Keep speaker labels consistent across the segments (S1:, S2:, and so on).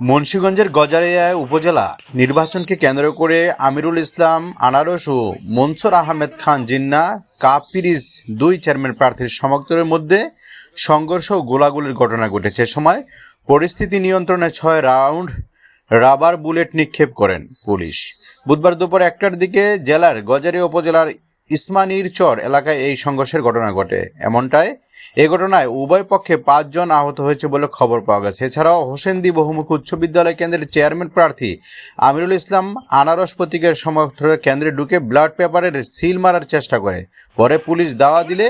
S1: মুন্সীগঞ্জের গজারিয়া উপজেলা নির্বাচনকে কেন্দ্র করে আমিরুল ইসলাম, আনারস ও মনসুর আহমেদ খান জিন্না কাপিরিজ দুই চেয়ারম্যান প্রার্থীর সমর্থনের মধ্যে সংঘর্ষ ও গোলাগুলির ঘটনা ঘটেছে। সময় পরিস্থিতি নিয়ন্ত্রণে ছয় রাউন্ড রাবার বুলেট নিক্ষেপ করেন পুলিশ। বুধবার দুপুর একটার দিকে জেলার গজারিয়া উপজেলার ইসমানির চর এলাকায় এই সংঘর্ষের ঘটনা ঘটে। এমনটায় এই ঘটনায় উভয় পক্ষে পাঁচজন আহত হয়েছে বলে খবর পাওয়া গেছে। এছাড়াও হোসেনদি বহুমুখী উচ্চ বিদ্যালয় কেন্দ্রের চেয়ারম্যান প্রার্থী আমিরুল ইসলাম আনারস প্রতীকের সমর্থকের কেন্দ্রে ঢুকে ব্লাড পেপারের সিল মারার চেষ্টা করে। পরে পুলিশ দাওয়া দিলে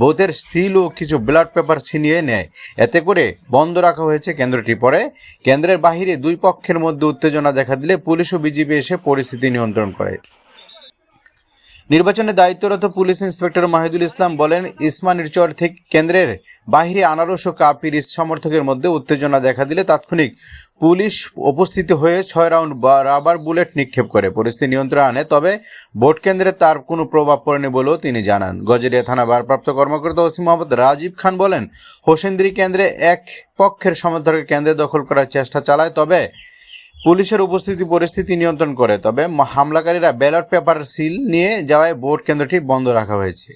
S1: বোধের সিল ও কিছু ব্লাড পেপার ছিনিয়ে নেয়। এতে করে বন্ধ রাখা হয়েছে কেন্দ্রটি। পরে কেন্দ্রের বাহিরে দুই পক্ষের মধ্যে উত্তেজনা দেখা দিলে পুলিশ ও বিজিবি এসে পরিস্থিতি নিয়ন্ত্রণ করে। নির্বাচনে দায়িত্বরত পুলিশ ইন্সপেক্টর মাহিদুল ইসলাম বলেন ইসমানির চর থেকে কেন্দ্রের বাহিরে আনারস ও কাপির সমর্থকের মধ্যে উত্তেজনা দেখা দিলে তাৎক্ষণিক পুলিশ উপস্থিত হয়ে ছয় রাউন্ড বা- রাবার বুলেট নিক্ষেপ করে। পরিস্থিতি নিয়ন্ত্রণে আনে, তবে ভোট কেন্দ্রে তার কোনো প্রভাব পড়েনি বলেও তিনি জানান। গজেরিয়া থানা ভারপ্রাপ্ত কর্মকর্তা ওসি মোহাম্মদ রাজীব খান বলেন, হোসেন্দ্রি কেন্দ্রে এক পক্ষের সমর্থকের কেন্দ্রে দখল করার চেষ্টা চালায়, তবে পুলিশের উপস্থিতি পরিস্থিতি নিয়ন্ত্রণ করে, তবে হামলাকারীরা ব্যালট পেপার সিল নিয়ে যাওয়ায় ভোট কেন্দ্রটি বন্ধ রাখা হয়েছে।